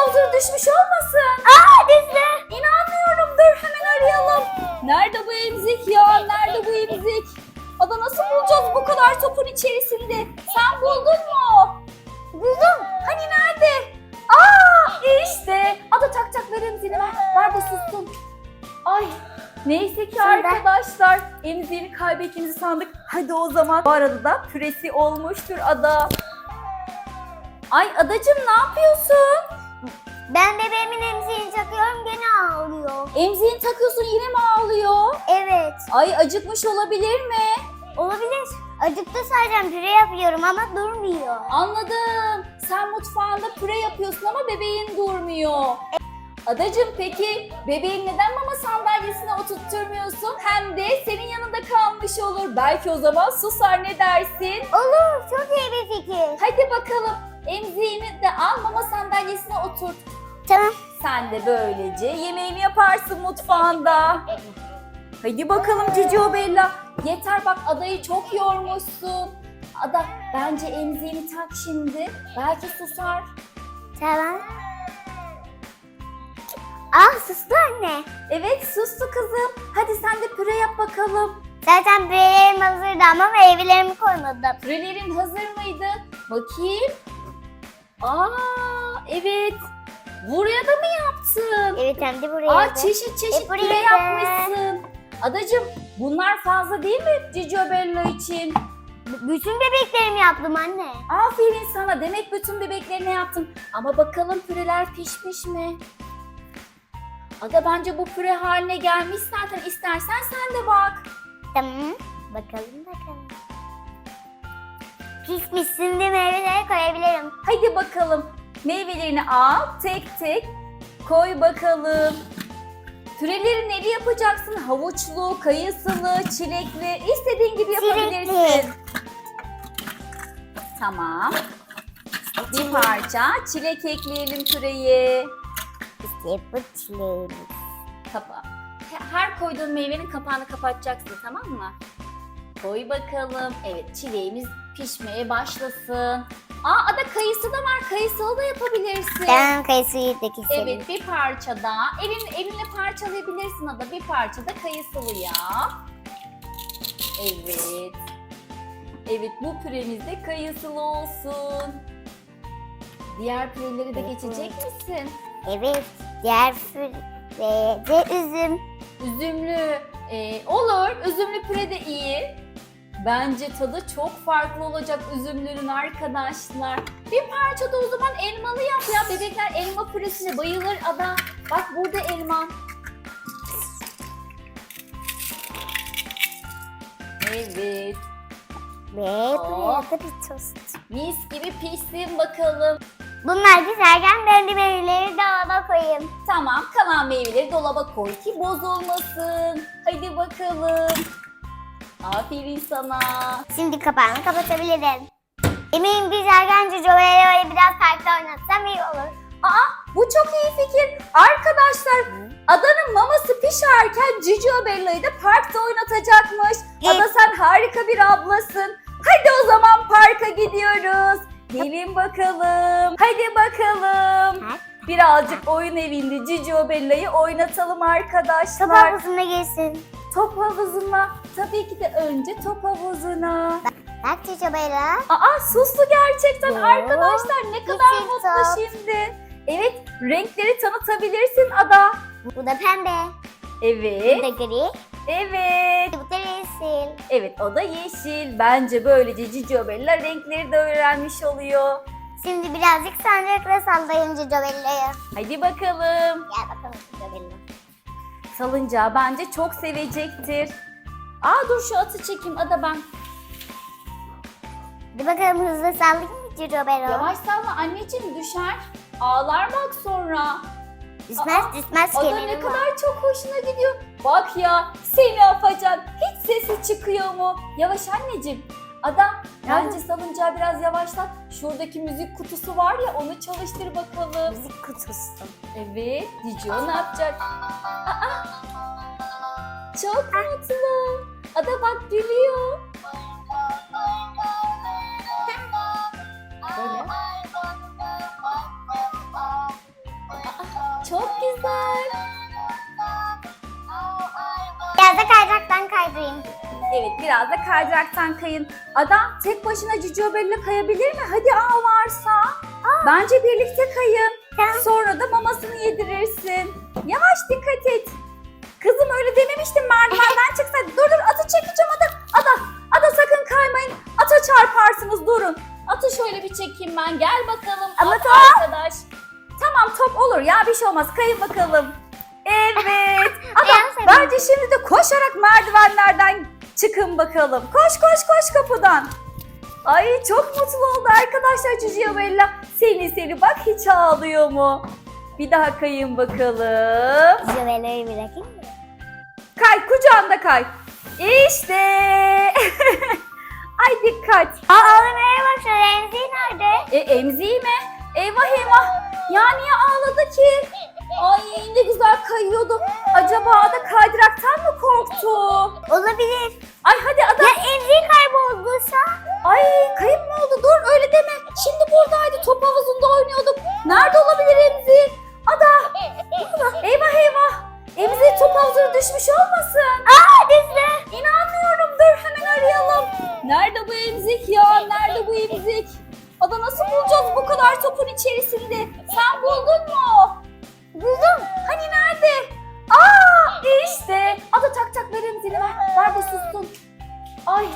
havuzuna düşmüş olmasın? Aa Dicle. İnanmıyorum. Dur hemen arayalım. Nerede bu emzik ya? Nerede bu emzik? Ada nasıl bulacağız bu kadar topun içerisinde? Sen buldun mu? Buldum. Hani nerede? Aa işte. Ada tak tak ver emzini ver. Ver de sussun. Ay Neyse ki Şimdi arkadaşlar emziğini kaybettiğimizi sandık. Hadi o zaman bu arada da püresi olmuştur ada. Ay adacım ne yapıyorsun? Ben bebeğimin emziğini takıyorum gene ağlıyor. Emziğini takıyorsun yine mi ağlıyor? Evet. Ay acıkmış olabilir mi? Olabilir. Acıktı sadece püre yapıyorum ama durmuyor. Anladım. Sen mutfağında püre yapıyorsun ama bebeğin durmuyor. Adacım peki bebeğin neden mama sandalyesine oturtturmuyorsun? Hem de senin yanında kalmış olur. Belki o zaman susar ne dersin? Olur. Çok iyi bir fikir. Hadi bakalım emziğini de al mama sandalyesine oturt. Tamam. Sen de böylece yemeğini yaparsın mutfağında. Hadi bakalım Cicio Bella. Yeter bak adayı çok yormuşsun. Ada bence emziğini tak şimdi. Belki susar. Tamam. Ah sustu anne. Evet sustu kızım. Hadi sen de püre yap bakalım. Zaten pürelerim hazırdı ama meyvelerimi koymadım. Pürelerin hazır mıydı? Bakayım. Aa evet. Buraya da mı yaptın? Evet hem de buraya. Aa da. çeşit çeşit E, püre yapmışsın. Adacım bunlar fazla değil mi Cicio Bella için? B- Bütün bebeklerimi yaptım anne. Aferin sana. Demek bütün bebeklerine yaptın. Ama bakalım püreler pişmiş mi? Ada bence bu püre haline gelmiş zaten. İstersen sen de bak. Tamam. Bakalım bakalım. Pişmiş şimdi meyveleri koyabilirim. Hadi bakalım. Meyvelerini al. Tek tek koy bakalım. Püreleri neli yapacaksın? Havuçlu, kayısılı, çilekli. istediğin gibi yapabilirsin. Çilekli. Tamam. Bir parça çilek ekleyelim püreye. İşte bu çileğimiz. Kapa. Her koyduğun meyvenin kapağını kapatacaksın tamam mı? Koy bakalım. Evet çileğimiz pişmeye başlasın. Aa ada kayısı da var. Kayısılı da yapabilirsin. Tamam kayısıyı da keselim. Evet bir parça daha. Elin, elinle parçalayabilirsin ada. Bir parça da kayısılı yap. Evet. Evet bu püremiz de kayısılı olsun. Diğer püreleri de geçecek misin? Evet. Diğer püreye de üzüm. Üzümlü e, olur. Üzümlü püre de iyi. Bence tadı çok farklı olacak üzümlerin arkadaşlar. Bir parça da o zaman elmalı yap ya. Bebekler elma püresine bayılır ada. Bak burada elma. Evet. Ve Oh. buraya da bir tost. Mis gibi pişsin bakalım. Bunlar pişerken ben de meyveleri dolaba koyayım. Tamam kalan meyveleri dolaba koy ki bozulmasın. Hadi bakalım. Aferin sana. Şimdi kapağını kapatabilirim. Eminim pişerken Jojo'ya biraz parkta oynatsam iyi olur. Aa bu çok iyi fikir. Arkadaşlar Adanın maması pişerken Cicio Bella'yı da parkta oynatacakmış. Ada sen harika bir ablasın. Hadi o zaman parka gidiyoruz. Gelin bakalım. Hadi bakalım. Birazcık oyun evinde Cicio Bella'yı oynatalım Top arkadaşlar. havuzuna girsin. Top havuzuna. Tabii ki de önce top havuzuna. Bak Bella. Aa suslu gerçekten Oo, arkadaşlar ne kadar mutlu top. şimdi. Evet renkleri tanıtabilirsin Ada. Bu da pembe. Bu Evet. da gri. Evet. Bu da yeşil. Evet o da yeşil. Bence böylece Cicio Bella renkleri de öğrenmiş oluyor. Şimdi birazcık sancakla sallayın Cicio Bella'yı. Hadi bakalım. Gel bakalım Cicio Bella. Salıncağı bence çok sevecektir. Aa dur şu atı çekeyim Ada ben. Hadi bakalım hızlı sallayın mı Bella? Yavaş salla anneciğim düşer. Ağlar bak sonra. Düşmez Aa, düşmez Ada ne kadar çok hoşuna gidiyor. Bak ya seni afacan. Hiç sesi çıkıyor mu? Yavaş anneciğim. Ada bence salıncağı biraz yavaşlat. Şuradaki müzik kutusu var ya onu çalıştır bakalım. Müzik kutusu. Evet, Cicio ne yapacak? Aa, çok mutlu. Ada bak gülüyor. Böyle. Aa, çok güzel. Biraz da kaydıraktan kaydırayım. Evet, biraz da kaydıraktan kayın. Ada tek başına Cicio Bella kayabilir mi? Hadi ağ varsa. Bence birlikte kayın. Tamam. Sonra da mamasını yedirirsin. Yavaş dikkat et. Kızım öyle dememiştim merdivenden çıksaydı. Dur dur atı çekeceğim ada. Ada, ada sakın kaymayın. Ata çarparsınız durun. Atı şöyle bir çekeyim ben. Gel bakalım. Ama at top. arkadaş. Tamam top olur ya bir şey olmaz. Kayın bakalım. Evet. Ada bence şimdi de koşarak merdivenlerden çıkın bakalım. Koş koş koş kapıdan. Ay çok mutlu oldu arkadaşlar Cici Bella. Seni seni bak hiç ağlıyor mu? Bir daha kayın bakalım. Joel'i bırakayım mı? Kay kucağında kay. İşte. Ay dikkat. Aa ağlamaya başladı. Emzi nerede? E emziği mi? Eyvah eyvah. Ya niye ağladı ki? Ay ne güzel kayıyordu. Acaba da kaydıraktan mı korktu? Olabilir. Ay hadi ada. Ya emzi kaybolduysa? Ay kayıp mı oldu? Dur öyle deme. Şimdi buradaydı top havuzunda oynuyorduk. Nerede olabilir Emzi? Ada. Eyvah eyvah. Havuzuna düşmüş olmasın. Aa düştü. İnanmıyorum. Dur hemen arayalım. Nerede bu emzik ya? Nerede bu emzik? Ada nasıl bulacağız bu kadar topun içerisinde? Sen buldun mu? Buldum. Hani nerede? Aa işte. Ada tak tak ver emzini ver. Ver de sussun. Ay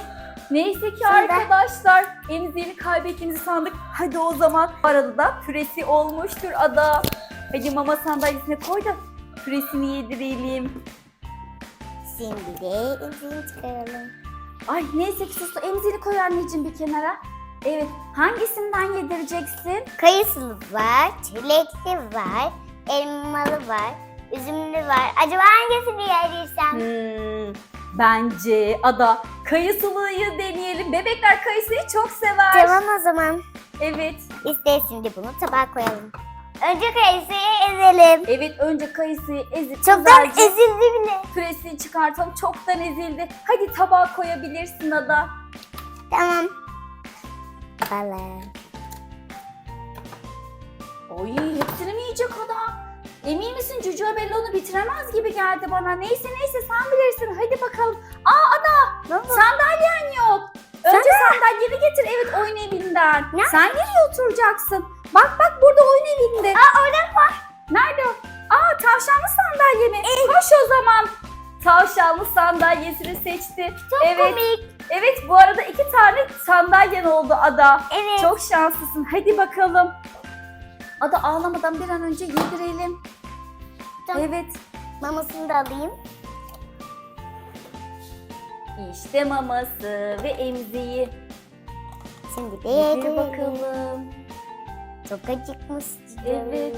neyse ki arkadaşlar emziğini kaybettiğimizi sandık. Hadi o zaman arada da püresi olmuştur Ada. Hadi mama sandalyesine koy da püresini yedirelim. Şimdi de emziğini çıkaralım. Ay neyse ki sustu. Emzini koy anneciğim bir kenara. Evet. Hangisinden yedireceksin? Kayısılı var, çilekli var, elmalı var, üzümlü var. Acaba hangisini yedirsem? Hmm, bence Ada kayısılıyı deneyelim. Bebekler kayısıyı çok sever. Tamam o zaman. Evet. İşte şimdi bunu tabağa koyalım. Önce kayısıyı ezelim. Evet önce kayısıyı ezip Çoktan güzelce ezildi bile. püresini çıkartalım. Çoktan ezildi. Hadi tabağa koyabilirsin Ada. Tamam. Bakalım. Oy hepsini mi yiyecek Ada? Emin misin Cucu Bella onu bitiremez gibi geldi bana. Neyse neyse sen bilirsin. Hadi bakalım. Aa Ada Ne oldu? Sandalyen yok. Önce sandalyeni getir evet oyun evinden. Ne? Sen nereye oturacaksın? Bak bak burada oyun evinde. Aa orada var. Nerede o? Aa tavşanlı sandalye mi? Koş o zaman. Tavşanlı sandalyesini seçti. Çok evet. komik. Evet bu arada iki tane sandalyen oldu Ada. Evet. Çok şanslısın. Hadi bakalım. Ada ağlamadan bir an önce yedirelim. Tamam. Evet. Mamasını da alayım. İşte maması ve emziği. Şimdi yedim. bakalım. Çok acıkmış. Evet.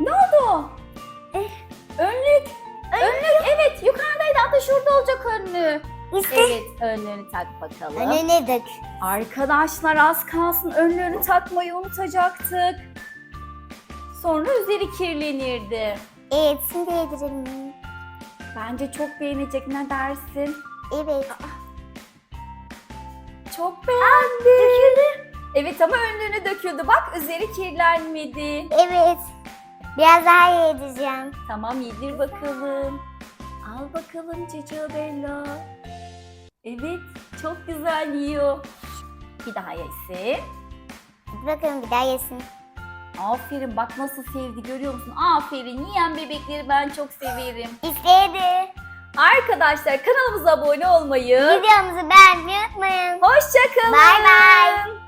Ne oldu? Eh. Önlük. Önlük evet yukarıdaydı hatta şurada olacak önlüğü. İşte Evet önlüğünü tak bakalım. önüne dök. Arkadaşlar az kalsın önlüğünü takmayı unutacaktık. Sonra üzeri kirlenirdi. Evet şimdi yedirelim. Bence çok beğenecek ne dersin? Evet. Çok beğendi. döküldü. Evet ama önlüğüne döküldü. Bak üzeri kirlenmedi. Evet. Biraz daha yedireceğim. Tamam yedir bakalım. Al bakalım Cicio Bella. Evet çok güzel yiyor. Bir daha yesin. Bırakın bir daha yesin. Aferin bak nasıl sevdi görüyor musun? Aferin yiyen bebekleri ben çok severim. İşte yedi. Arkadaşlar kanalımıza abone olmayı, Videomuzu beğenmeyi unutmayın. hoşçakalın. Bay bay.